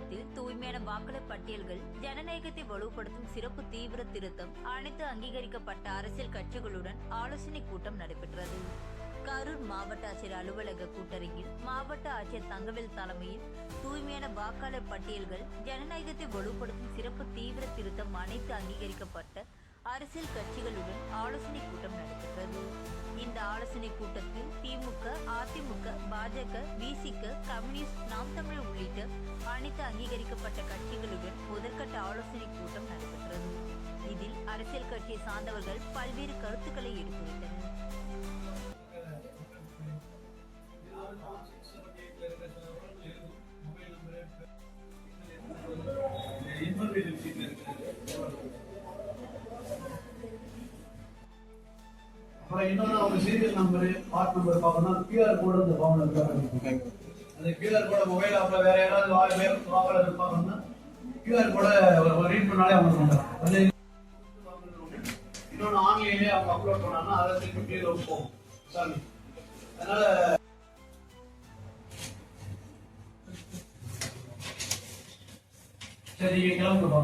வாக்காளர் பட்டியல்கள் ஜனநாயகத்தை வலுப்படுத்தும் சிறப்பு தீவிர திருத்தம் அனைத்து அங்கீகரிக்கப்பட்ட அரசியல் கட்சிகளுடன் ஆலோசனை கூட்டம் நடைபெற்றது. கரூர் மாவட்ட ஆட்சியர் அலுவலக கூட்டரங்கில் மாவட்ட ஆட்சியர் தங்கவேல் தலைமையில் தூய்மையான வாக்காளர் பட்டியல்கள் ஜனநாயகத்தை வலுப்படுத்தும் சிறப்பு தீவிர திருத்தம் அனைத்து அங்கீகரிக்கப்பட்ட அரசியல் கட்சிகளுடன் ஆலோசனை கூட்டம் நடைபெற்றது. இந்த ஆலோசனை கூட்டத்தில் திமுக அதிமுக பாஜக விசிக கம்யூனிஸ்ட் நாம் தமிழர் அனைத்து அங்கீகரிக்கப்பட்ட கட்சிகளுடன் முதற்கட்ட ஆலோசனை கூட்டம் நடைபெற்றது. இதில் அரசியல் கட்சியை சார்ந்தவர்கள் பல்வேறு கருத்துக்களை எடுத்துரைத்தனர். இன்ஃபர்மேஷன் அப்புறம் இன்னொன்று அவங்க சீரியல் நம்பரு பார்ட் நம்பர் பார்க்கணும் கியூஆர் கோடு அந்த ஃபார்ம்ல இருக்காங்க அந்த கியூஆர் கோட மொபைல் ஆப்ல வேற யாராவது வா- வேற வாங்கல இருப்பாங்கன்னா கியூஆர் கோட ரீட் பண்ணாலே அவங்க வந்துடும் இன்னொன்று ஆன்லைன்லேயே அவங்க அப்லோட் பண்ணாங்கன்னா அதை திருப்பி கீழே போகும். சாமி அதனால சரி நீங்க கிளம்புங்க